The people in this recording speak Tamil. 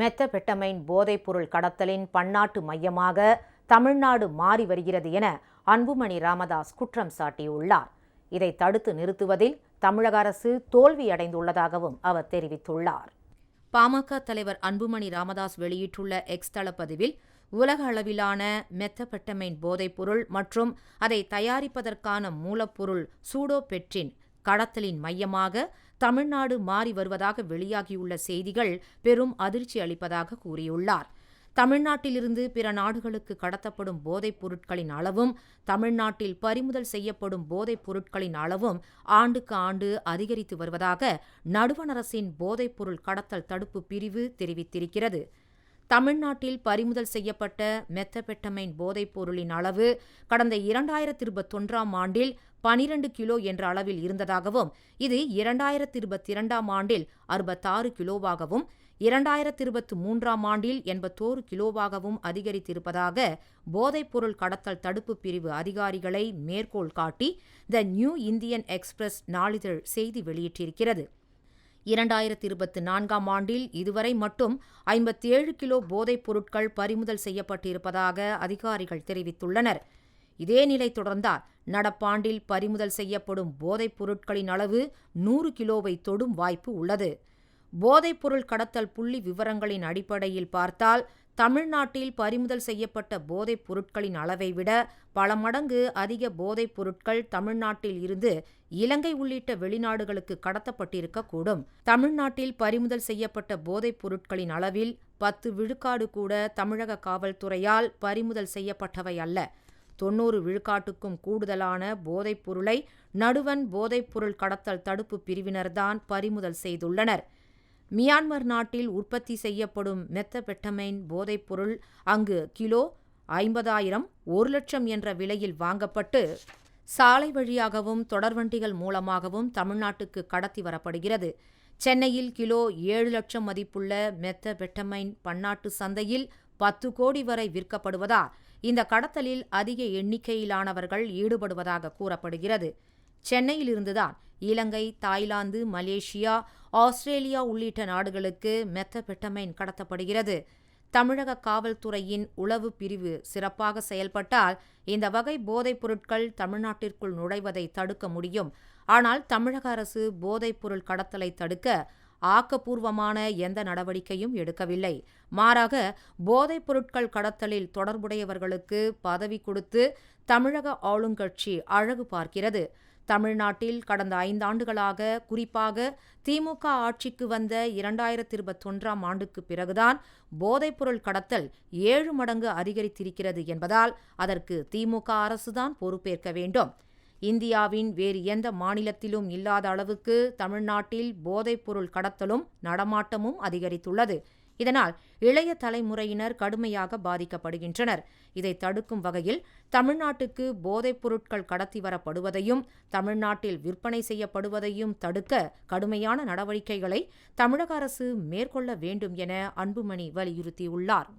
மெத்தபெட்டமைன் போதைப்பொருள் கடத்தலின் பன்னாட்டு மையமாக தமிழ்நாடு மாறி வருகிறது என அன்புமணி ராமதாஸ் குற்றம் சாட்டியுள்ளார். இதை தடுத்து நிறுத்துவதில் தமிழக அரசு தோல்வியடைந்துள்ளதாகவும் அவர் தெரிவித்துள்ளார். பாமக தலைவர் அன்புமணி ராமதாஸ் வெளியிட்டுள்ள எக்ஸ் தளப்பதிவில் உலக அளவிலான மெத்தபெட்டமைன் போதைப்பொருள் மற்றும் அதை தயாரிப்பதற்கான மூலப்பொருள் சூடோபெட்ரின் கடத்தலின் மையமாக தமிழ்நாடு மாறி வருவதாக வெளியாகியுள்ள செய்திகள் பெரும் அதிர்ச்சி அளிப்பதாக கூறியுள்ளார். தமிழ்நாட்டிலிருந்து பிற நாடுகளுக்கு கடத்தப்படும் போதைப் பொருட்களின் அளவும் தமிழ்நாட்டில் பறிமுதல் செய்யப்படும் போதைப் பொருட்களின் அளவும் ஆண்டுக்கு ஆண்டு அதிகரித்து வருவதாக நடுவண் அரசின் போதைப்பொருள் கடத்தல் தடுப்பு பிரிவு தெரிவித்திருக்கிறது. தமிழ்நாட்டில் பறிமுதல் செய்யப்பட்ட மெத்தபெட்டமைன் போதைப் பொருளின் அளவு கடந்த இரண்டாயிரத்தி இருபத்தொன்றாம் ஆண்டில் பனிரெண்டு கிலோ என்ற அளவில் இருந்ததாகவும் இது இரண்டாயிரத்தி இருபத்தி இரண்டாம் ஆண்டில் அறுபத்தாறு கிலோவாகவும் இரண்டாயிரத்தி இருபத்தி மூன்றாம் ஆண்டில் எண்பத்தோரு கிலோவாகவும் அதிகரித்திருப்பதாக போதைப்பொருள் கடத்தல் தடுப்பு பிரிவு அதிகாரிகளை மேற்கோள் காட்டி த நியூ இந்தியன் எக்ஸ்பிரஸ் நாளிதழ் செய்தி வெளியிட்டிருக்கிறது. இரண்டாயிரத்தி இருபத்தி நான்காம் ஆண்டில் இதுவரை மட்டும் ஐம்பத்தேழு கிலோ போதைப் பொருட்கள் பறிமுதல் செய்யப்பட்டிருப்பதாக அதிகாரிகள் தெரிவித்துள்ளனர். இதே நிலை தொடர்ந்தால் நடப்பாண்டில் பறிமுதல் செய்யப்படும் போதைப் பொருட்களின் அளவு நூறு கிலோவை தொடும் வாய்ப்பு உள்ளது. போதைப்பொருள் கடத்தல் புள்ளி விவரங்களின் அடிப்படையில் பார்த்தால் தமிழ்நாட்டில் பறிமுதல் செய்யப்பட்ட போதைப் பொருட்களின் அளவை விட பல மடங்கு அதிக போதைப் பொருட்கள் தமிழ்நாட்டில் இருந்து இலங்கை உள்ளிட்ட வெளிநாடுகளுக்கு கடத்தப்பட்டிருக்கக்கூடும். தமிழ்நாட்டில் பறிமுதல் செய்யப்பட்ட போதைப் பொருட்களின் அளவில் பத்து விழுக்காடு கூட தமிழக காவல்துறையால் பறிமுதல் செய்யப்பட்டவை அல்ல. தொன்னூறு விழுக்காட்டுக்கும் கூடுதலான போதைப் பொருளை நடுவன் போதைப்பொருள் கடத்தல் தடுப்பு பிரிவினர்தான் பறிமுதல் செய்துள்ளனர். மியான்மர் நாட்டில் உற்பத்தி செய்யப்படும் மெத்தபெட்டமைன் போதைப்பொருள் அங்கு கிலோ ஐம்பதாயிரம் ஒரு லட்சம் என்ற விலையில் வாங்கப்பட்டு சாலை வழியாகவும் தொடர்வண்டிகள் மூலமாகவும் தமிழ்நாட்டுக்கு கடத்தி வரப்படுகிறது. சென்னையில் கிலோ ஏழு லட்சம் மதிப்புள்ள மெத்தபெட்டமைன் பன்னாட்டு சந்தையில் பத்து கோடி வரை விற்கப்படுவதால் இந்த கடத்தலில் அதிக எண்ணிக்கையிலானவர்கள் ஈடுபடுவதாக கூறப்படுகிறது. சென்னையிலிருந்துதான் இலங்கை தாய்லாந்து மலேசியா ஆஸ்திரேலியா உள்ளிட்ட நாடுகளுக்கு மெத்தபெட்டமைன் கடத்தப்படுகிறது. தமிழக காவல்துறையின் உளவு பிரிவு சிறப்பாக செயல்பட்டால் இந்த வகை போதைப் பொருட்கள் தமிழ்நாட்டிற்குள் நுழைவதை தடுக்க முடியும். ஆனால் தமிழக அரசு போதைப் பொருள் கடத்தலை தடுக்க ஆக்கப்பூர்வமான எந்த நடவடிக்கையும் எடுக்கவில்லை. மாறாக போதைப் பொருட்கள் கடத்தலில் தொடர்புடையவர்களுக்கு பதவி கொடுத்து தமிழக ஆளுங்கட்சி அழகு பார்க்கிறது. தமிழ்நாட்டில் கடந்த ஐந்தாண்டுகளாக குறிப்பாக திமுக ஆட்சிக்கு வந்த இரண்டாயிரத்தி இருபத்தொன்றாம் ஆண்டுக்கு பிறகுதான் போதைப்பொருள் கடத்தல் ஏழு மடங்கு அதிகரித்திருக்கிறது என்பதால் அதற்கு திமுக அரசுதான் பொறுப்பேற்க வேண்டும். இந்தியாவின் வேறு எந்த மாநிலத்திலும் இல்லாத அளவுக்கு தமிழ்நாட்டில் போதைப்பொருள் கடத்தலும் நடமாட்டமும் அதிகரித்துள்ளது. இதனால் இளைய தலைமுறையினர் கடுமையாக பாதிக்கப்படுகின்றனர். இதை தடுக்கும் வகையில் தமிழ்நாட்டுக்கு போதைப் பொருட்கள் கடத்தி வரப்படுவதையும் தமிழ்நாட்டில் விற்பனை செய்யப்படுவதையும் தடுக்க கடுமையான நடவடிக்கைகளை தமிழக அரசு மேற்கொள்ள வேண்டும் என அன்புமணி வலியுறுத்தியுள்ளார்.